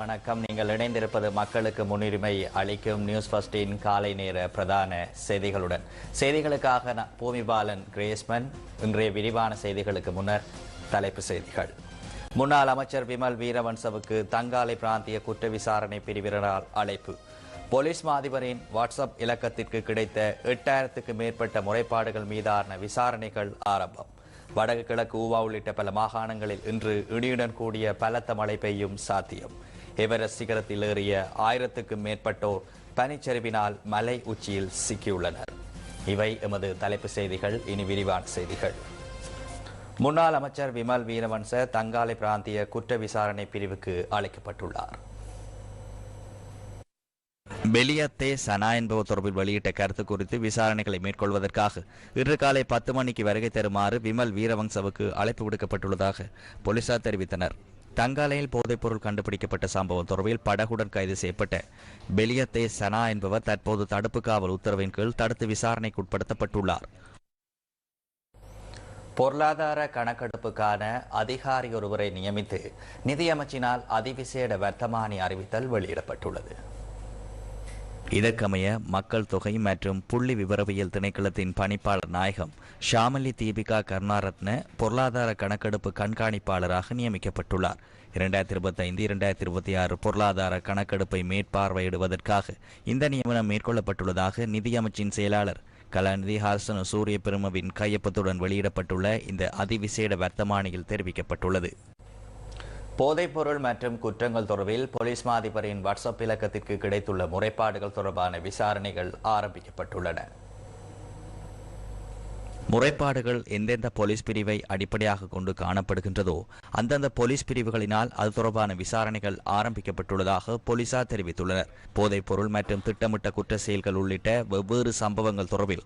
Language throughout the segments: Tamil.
வணக்கம். நீங்கள் இணைந்திருப்பது மக்களுக்கு முன்னுரிமை அளிக்கும் நியூஸ் ஃபர்ஸ்டின் காலை நேர பிரதான செய்திகளுடன். செய்திகளுக்காக பூமிபாலன் கிரேஸ்மன். இன்றைய விரிவான செய்திகளுக்கு முன்னர் தலைப்பு செய்திகள். முன்னாள் அமைச்சர் விமல் வீரவன்சவுக்கு தங்காலை பிராந்திய குற்ற விசாரணை பிரிவினரால் அழைப்பு. போலீஸ் மாதிபரின் வாட்ஸ்அப் இலக்கத்திற்கு கிடைத்த எட்டாயிரத்துக்கு மேற்பட்ட முறைப்பாடுகள் மீதான விசாரணைகள் ஆரம்பம். வடக்கு கிழக்கு ஊவா உள்ளிட்ட பல மாகாணங்களில் இன்று இடியுடன் கூடிய பலத்த மழை பெய்யும் சாத்தியம். எவரெஸ்ட் சிகரத்தில் ஏறிய ஆயிரத்துக்கும் மேற்பட்டோர் பனிச்சரிவினால் மலை உச்சியில் சிக்கியுள்ளனர். இவை எமது தலைப்பு செய்திகள். இனி விரிவான செய்திகள். முன்னாள் அமைச்சர் விமல் வீரவன்ச தங்காலை பிராந்திய குற்ற விசாரணை பிரிவுக்கு அழைக்கப்பட்டுள்ளார். பெலியத்தே சனா என்பவர் தொடர்பில் வெளியிட்ட கருத்து குறித்து விசாரணைகளை மேற்கொள்வதற்காக இன்று காலை பத்து மணிக்கு வருகை தருமாறு விமல் வீரவங்சவுக்கு அழைப்பு விடுக்கப்பட்டுள்ளதாக போலீசார் தெரிவித்தனர். தங்காலையில் போதைப்பொருள் கண்டுபிடிக்கப்பட்ட சம்பவம் தொடர்பில் படகுடன் கைது செய்யப்பட்ட பெலியத்தே சனா என்பவர் தற்போது தடுப்பு காவல் உத்தரவின் கீழ் தடுத்து விசாரணைக்கு உட்படுத்தப்பட்டுள்ளார். பொருளாதார கணக்கெடுப்புக்கான அதிகாரி ஒருவரை நியமித்து நிதியமைச்சினால் அதிவிசேட வர்த்தமானி அறிவித்தல் வெளியிடப்பட்டுள்ளது. இதற்கமைய மக்கள் தொகை மற்றும் புள்ளி விவரவியல் திணைக்களத்தின் பணிப்பாளர் நாயகம் ஷாமலி தீபிகா கருணாரத்ன பொருளாதார கணக்கெடுப்பு கண்காணிப்பாளராக நியமிக்கப்பட்டுள்ளார். இரண்டாயிரத்தி இருபத்தி ஐந்து இரண்டாயிரத்தி இருபத்தி ஆறு பொருளாதார கணக்கெடுப்பை மேற்பார்வையிடுவதற்காக இந்த நியமனம் மேற்கொள்ளப்பட்டுள்ளதாக நிதியமைச்சின் செயலாளர் கலாநிதி ஹாசன சூரிய பெருமவின் கையொப்பத்துடன் வெளியிடப்பட்டுள்ள இந்த அதிவிசேட வர்த்தமானியில் தெரிவிக்கப்பட்டுள்ளது. போதைப்பொருள் மற்றும் குற்றங்கள் தொடர்பில் போலீஸ் மாதிபரின் வாட்ஸ்அப் இலக்கத்திற்கு கிடைத்துள்ள முறைப்பாடுகள் தொடர்பான விசாரணைகள் ஆரம்பிக்கப்பட்டுள்ளன. முறைப்பாடுகள் எந்தெந்த போலீஸ் பிரிவை அடிப்படையாக கொண்டு காணப்படுகின்றதோ அந்தந்த போலீஸ் பிரிவுகளினால் அது தொடர்பான விசாரணைகள் ஆரம்பிக்கப்பட்டுள்ளதாக போலீசார் தெரிவித்துள்ளனர். போதைப் பொருள் மற்றும் திட்டமிட்ட குற்ற செயல்கள் உள்ளிட்ட வெவ்வேறு சம்பவங்கள் தொடர்பில்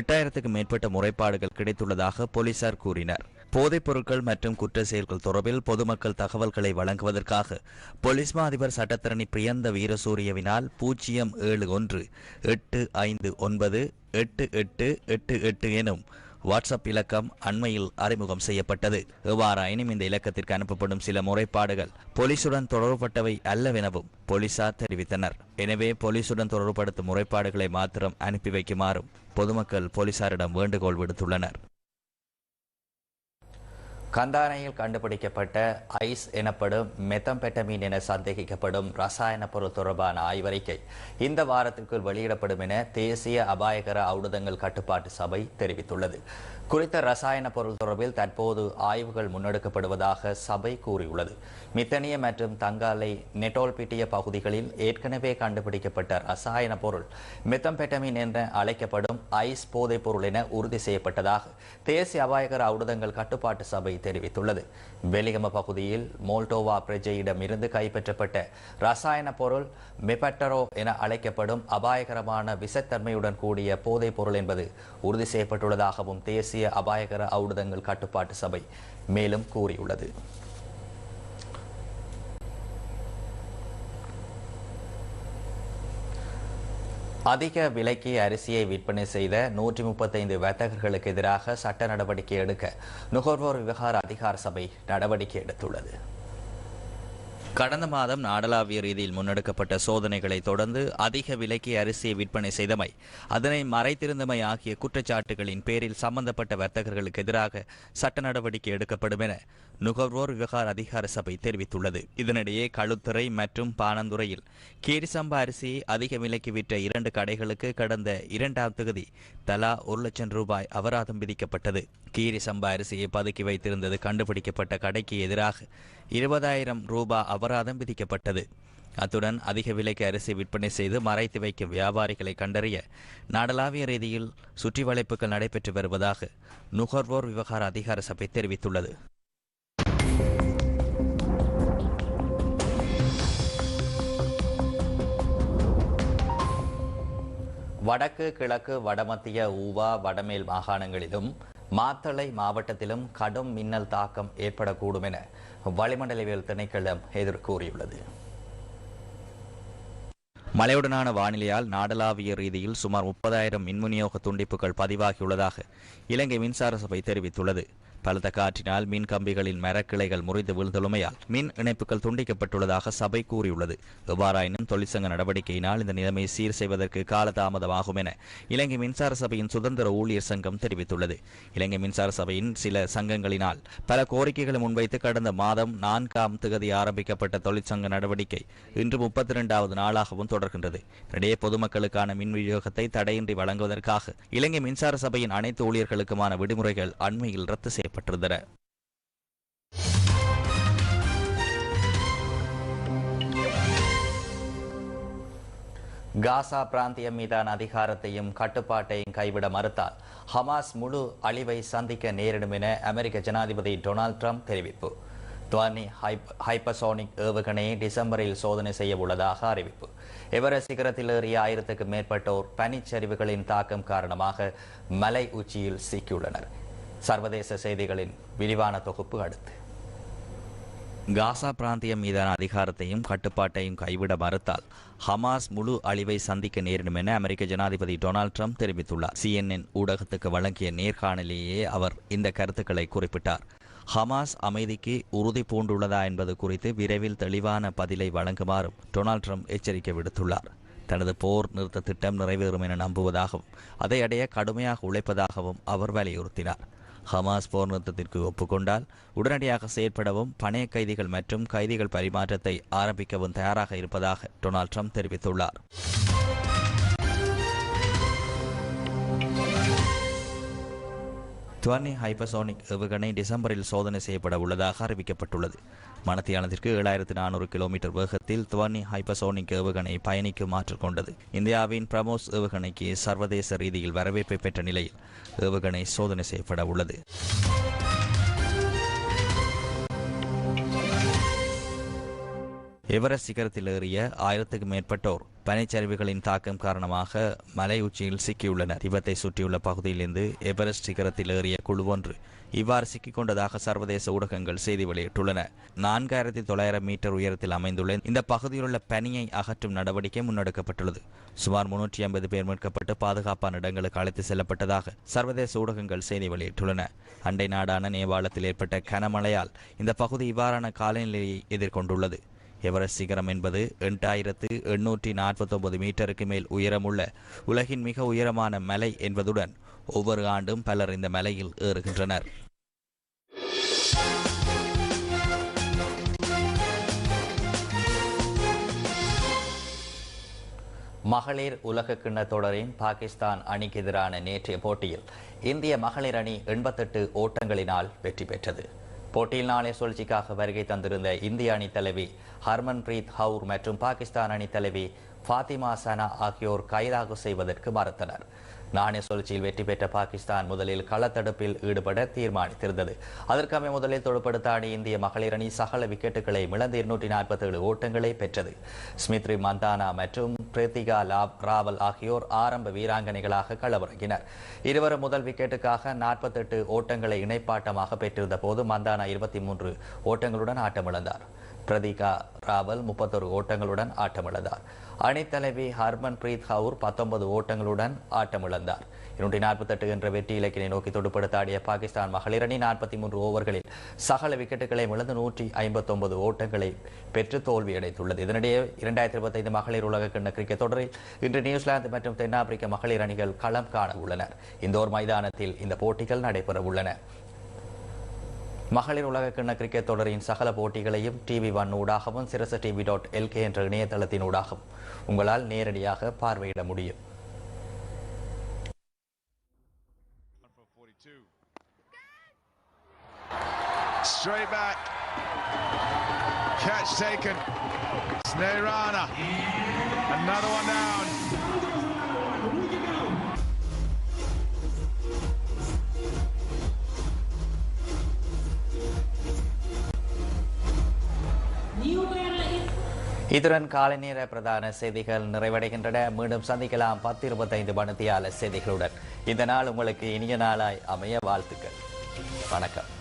எட்டாயிரத்துக்கும் மேற்பட்ட முறைப்பாடுகள் கிடைத்துள்ளதாக போலீசார் கூறினர். போதைப் பொருட்கள் மற்றும் குற்ற செயல்கள் தொடர்பில் பொதுமக்கள் தகவல்களை வழங்குவதற்காக பொலிஸ்மா அதிபர் சட்டத்தரணி பிரியந்த வீரசூரியவினால் பூஜ்ஜியம் ஏழு ஒன்று எட்டு ஐந்து ஒன்பது எட்டு எட்டு எட்டு எட்டு எனும் வாட்ஸ்அப் இலக்கம் அண்மையில் அறிமுகம் செய்யப்பட்டது. எவ்வாறாயினும் இந்த இலக்கத்திற்கு அனுப்பப்படும் சில முறைப்பாடுகள் போலீசுடன் தொடர்புபட்டவை அல்லவெனவும் போலீசார் தெரிவித்தனர். எனவே போலீசுடன் தொடர்புபடுத்தும் முறைப்பாடுகளை மாத்திரம் அனுப்பி வைக்குமாறும் பொதுமக்கள் போலீசாரிடம் வேண்டுகோள் விடுத்துள்ளனர். கந்தானையில் கண்டுபிடிக்கப்பட்ட ஐஸ் எனப்படும் மெத்தம்பெட்டமீன் என சந்தேகிக்கப்படும் ரசாயன பொருள் தொடர்பான ஆய்வறிக்கை இந்த வாரத்திற்குள் வெளியிடப்படும் என தேசிய அபாயகர ஔடதங்கள் கட்டுப்பாட்டு சபை தெரிவித்துள்ளது. குறித்த ரசாயன பொருள் தொடர்பில் தற்போது ஆய்வுகள் முன்னெடுக்கப்படுவதாக சபை கூறியுள்ளது. மித்தனிய மற்றும் தங்காலை நெட்டோல்பிட்டிய பகுதிகளில் ஏற்கனவே கண்டுபிடிக்கப்பட்ட ரசாயன பொருள் மித்தம்பெட்டமின் என அழைக்கப்படும் ஐஸ் போதைப் பொருள் என உறுதி செய்யப்பட்டதாக தேசிய அபாயகர ஔடதங்கள் கட்டுப்பாட்டு சபை தெரிவித்துள்ளது. வெலிகம பகுதியில் மோல்டோவா பிரஜையிடம் இருந்து கைப்பற்றப்பட்ட ரசாயன பொருள் மெபட்டரோ என அழைக்கப்படும் அபாயகரமான விசத்தன்மையுடன் கூடிய போதைப் பொருள் என்பது உறுதி செய்யப்பட்டுள்ளதாகவும் தேசிய அபாயகர ஔடதங்கள் கட்டுப்பாட்டு சபை மேலும் கூறியுள்ளது. அதிக விலைக்கு அரிசியை விற்பனை செய்த நூற்றி முப்பத்தைந்து வர்த்தகர்களுக்கு எதிராக சட்ட நடவடிக்கை எடுக்க நுகர்வோர் விவகார அதிகார சபை நடவடிக்கை எடுத்துள்ளது. கடந்த மாதம் நாடளாவிய ரீதியில் முன்னெடுக்கப்பட்ட சோதனைகளை தொடர்ந்து அதிக விலைக்கு அரிசியை விற்பனை செய்தமை அதனை மறைத்திருந்தமை ஆகிய குற்றச்சாட்டுகளின் பேரில் சம்பந்தப்பட்ட வர்த்தகர்களுக்கு எதிராக சட்ட நடவடிக்கை எடுக்கப்படும் என நுகர்வோர் விவகார அதிகார சபை தெரிவித்துள்ளது. இதனிடையே களுத்துறை மற்றும் பானந்துறையில் கீரிசம்பா அரிசியை அதிக விலைக்கு விற்ற இரண்டு கடைகளுக்கு கடந்த இரண்டாம் தொகுதி தலா ஒரு லட்சம் ரூபாய் அபராதம் விதிக்கப்பட்டது. கீரி சம்பா அரிசியை பதுக்கி வைத்திருந்தது கண்டுபிடிக்கப்பட்ட கடைக்கு எதிராக இருபதாயிரம் ரூபாய் அபராதம் விதிக்கப்பட்டது. அத்துடன் அதிக விலைக்கு அரிசி விற்பனை செய்து மறைத்து வைக்கும் வியாபாரிகளை கண்டறிய நாடளாவிய ரீதியில் சுற்றி வளைப்புகள் நடைபெற்று வருவதாக நுகர்வோர் விவகார அதிகார சபை தெரிவித்துள்ளது. வடக்கு கிழக்கு வடமத்திய ஊவா வடமேல் மாகாணங்களிலும் மாத்தளை மாவட்டத்திலும் கடும் மின்னல் தாக்கம் ஏற்படக்கூடும் என வளிமண்டலவியல் திணைக்களம் எதிர்கூறியுள்ளது மழையுடனான வானிலையால் நாடளாவிய ரீதியில் சுமார் முப்பதாயிரம் மின் விநியோக துண்டிப்புகள் பதிவாகியுள்ளதாக இலங்கை மின்சார சபை தெரிவித்துள்ளது. பலத்த காற்றினால் மின் கம்பிகளின் மரக்கிளைகள் முறிந்து விழுந்துள்ளமையால் மின் இணைப்புகள் துண்டிக்கப்பட்டுள்ளதாக சபை கூறியுள்ளது. எவ்வாறாயினும் தொழிற்சங்க நடவடிக்கையினால் இந்த நிலைமையை சீர் செய்வதற்கு காலதாமதமாகும் என இலங்கை மின்சார சபையின் சுதந்திர ஊழியர் சங்கம் தெரிவித்துள்ளது. இலங்கை மின்சார சபையின் சில சங்கங்களினால் பல கோரிக்கைகளை முன்வைத்து கடந்த மாதம் நான்காம் திகதி ஆரம்பிக்கப்பட்ட தொழிற்சங்க நடவடிக்கை இன்று முப்பத்தி இரண்டாவது நாளாகவும் தொடர்கின்றது. இடையே பொதுமக்களுக்கான மின் விநியோகத்தை தடையின்றி வழங்குவதற்காக இலங்கை மின்சார சபையின் அனைத்து ஊழியர்களுக்குமான விடுமுறைகள் அண்மையில் ரத்து செய்ய செய்யப்பட்டிருந்தன காசா பிராந்தியம் மீதான அதிகாரத்தையும் கட்டுப்பாட்டையும் கைவிட மறுத்தால் ஹமாஸ் முழு அழிவை சந்திக்க நேரிடும் என அமெரிக்க ஜனாதிபதி டொனால்ட் ட்ரம்ப் தெரிவிப்பு. துவானி ஹைப்பசோனிக் ஏவுகணையை டிசம்பரில் சோதனை செய்ய உள்ளதாக அறிவிப்பு. எவரெஸ்ட் சிகரத்தில் ஏறிய ஆயிரத்துக்கும் மேற்பட்டோர் பனிச்சரிவுகளின் தாக்கம் காரணமாக மலை உச்சியில் சிக்கியுள்ளனர். சர்வதேச செய்திகளின் விரிவான தொகுப்பு அடுத்து. காசா பிராந்தியம் மீதான அதிகாரத்தையும் கட்டுப்பாட்டையும் கைவிட மறுத்தால் ஹமாஸ் முழு அழிவை சந்திக்க நேரிடும் என அமெரிக்க ஜனாதிபதி டொனால்ட் ட்ரம்ப் தெரிவித்துள்ளார். சிஎன்என் ஊடகத்துக்கு வழங்கிய நேர்காணலிலேயே அவர் இந்த கருத்துக்களை குறிப்பிட்டார். ஹமாஸ் அமைதிக்கு உறுதி பூண்டுள்ளதா என்பது குறித்து விரைவில் தெளிவான பதிலை வழங்குமாறும் டொனால்ட் ட்ரம்ப் எச்சரிக்கை விடுத்துள்ளார். தனது போர் நிறுத்த திட்டம் நிறைவேறும் என நம்புவதாகவும் அதை அடைய கடுமையாக உழைப்பதாகவும் அவர் வலியுறுத்தினார். ஹமாஸ் போர் நிறுத்தத்திற்கு ஒப்புக்கொண்டால் உடனடியாக செயற்படவும் பணைய கைதிகள் மற்றும் கைதிகள் பரிமாற்றத்தை ஆரம்பிக்கவும் தயாராக இருப்பதாக டொனால்ட் ட்ரம்ப் தெரிவித்துள்ளார். துவானி ஹைப்பசோனிக் ஏவுகணை டிசம்பரில் சோதனை செய்யப்பட உள்ளதாக அறிவிக்கப்பட்டுள்ளது. மணத்தியானத்திற்கு ஏழாயிரத்து நானூறு கிலோமீட்டர் வேகத்தில் துவானி ஹைப்பசோனிக் ஏவுகணை பயணிக்கு மாற்றிக்கொண்டது இந்தியாவின் பிரமோஸ் ஏவுகணைக்கு சர்வதேச ரீதியில் வரவேற்பை பெற்ற நிலையில் ஏவுகணை சோதனை செய்யப்பட உள்ளது. எவரெஸ்ட் சிகரத்தில் ஏறிய ஆயிரத்துக்கும் மேற்பட்டோர் பனிச்சரிவுகளின் தாக்கம் காரணமாக மலை உச்சியில் சிக்கியுள்ளனர். திபத்தை சுற்றியுள்ள பகுதியிலிருந்து எவரெஸ்ட் சிகரத்தில் ஏறிய குழு ஒன்று இவ்வாறு சிக்கிக் கொண்டதாக சர்வதேச ஊடகங்கள் செய்தி வெளியிட்டுள்ளன. நான்காயிரத்தி தொள்ளாயிரம் மீட்டர் உயரத்தில் அமைந்துள்ள இந்த பகுதியிலுள்ள பனியை அகற்றும் நடவடிக்கை முன்னெடுக்கப்பட்டுள்ளது. சுமார் முன்னூற்றி ஐம்பது பேர் மீட்கப்பட்டு பாதுகாப்பான இடங்களுக்கு அழைத்து செல்லப்பட்டதாக சர்வதேச ஊடகங்கள் செய்தி வெளியிட்டுள்ளன. அண்டை நாடான நேபாளத்தில் ஏற்பட்ட கனமழையால் இந்த பகுதி இவ்வாறான காலநிலையை எதிர்கொண்டுள்ளது. எவரெஸ்ட் சிகரம் என்பது எட்டாயிரத்து எண்ணூற்றி நாற்பத்தொன்பது மீட்டருக்கு மேல் உயரமுள்ள உலகின் மிக உயரமான மலை என்பதுடன் ஒவ்வொரு ஆண்டும் பலர் இந்த மலையில் ஏறுகின்றனர். மகளிர் உலக கிண்ண தொடரின் பாகிஸ்தான் அணிக்கு எதிரான நேற்றைய போட்டியில் இந்திய மகளிர் அணி எண்பத்தெட்டு ஓட்டங்களினால் வெற்றி பெற்றது. போட்டியில் நாளை சுழற்சிக்காக வருகை தந்திருந்த இந்திய அணி தலைவி ஹர்மன்பிரீத் ஹவுர் மற்றும் பாகிஸ்தான் அணி தலைவி ஃபாத்திமா சனா ஆகியோர் கைதாக செய்வதற்கு மறுத்தனர். நாணய சுழற்சியில் வெற்றி பெற்ற பாகிஸ்தான் முதலில் களத்தடுப்பில் ஈடுபட தீர்மானித்திருந்தது. அதற்கமை முதலில் தொடுப்படுத்த அணி இந்திய மகளிர் அணி சகல விக்கெட்டுகளை இழந்து இருநூற்றி நாற்பத்தி ஏழு ஓட்டங்களை பெற்றது. ஸ்மித்ரி மந்தானா மற்றும் பிரித்திகா லாப் ராவல் ஆகியோர் ஆரம்ப வீராங்கனைகளாக களமிறங்கினர். இருவரும் முதல் விக்கெட்டுக்காக நாற்பத்தெட்டு ஓட்டங்களை இணைப்பாட்டமாக பெற்றிருந்த போது மந்தானா இருபத்தி மூன்று ஓட்டங்களுடன் ஆட்டமிழந்தார். பிரதிகா ராவல் முப்பத்தொரு ஓட்டங்களுடன் ஆட்டமிழந்தார். அணித்தலைவி ஹர்மன் பிரீத் கவுர் பத்தொன்பது ஓட்டங்களுடன் ஆட்டமிழந்தார். இருநூற்றி நாற்பத்தெட்டு என்ற வெற்றி இலக்கினை நோக்கி துடுப்படுத்தாடிய பாகிஸ்தான் மகளிர் அணி நாற்பத்தி மூன்று ஓவர்களில் சகல விக்கெட்டுகளை இழந்து நூற்றி ஐம்பத்தொன்பது ஓட்டங்களை பெற்று தோல்வியடைந்துள்ளது. இதனிடையே இரண்டாயிரத்தி இருபத்தைந்து மகளிர் உலக கிண்ண கிரிக்கெட் தொடரில் இன்று நியூசிலாந்து மற்றும் தென்னாப்பிரிக்க மகளிர் அணிகள் களம் காண உள்ளனர். இந்தோர் மைதானத்தில் இந்த போட்டிகள் நடைபெற உள்ளன மகளிர் உலக கிண்ண கிரிக்கெட் தொடரின் சகல போட்டிகளையும் டிவி ஒன் ஊடாகவும் சிரச டிவி டாட் எல்கே என்ற இணையதளத்தின் ஊடாகவும் உங்களால் நேரடியாக பார்வையிட முடியும் Straight back. Catch taken. Snairana. Another one down. இதுடன் காலை நேர பிரதான செய்திகள் நிறைவடைகின்றன. மீண்டும் சந்திக்கலாம் பத்து இருபத்தைந்து மணித்தியால செய்திகளுடன். இந்த நாள் உங்களுக்கு இனிய நாளாய் அமைய வாழ்த்துக்கள். வணக்கம்.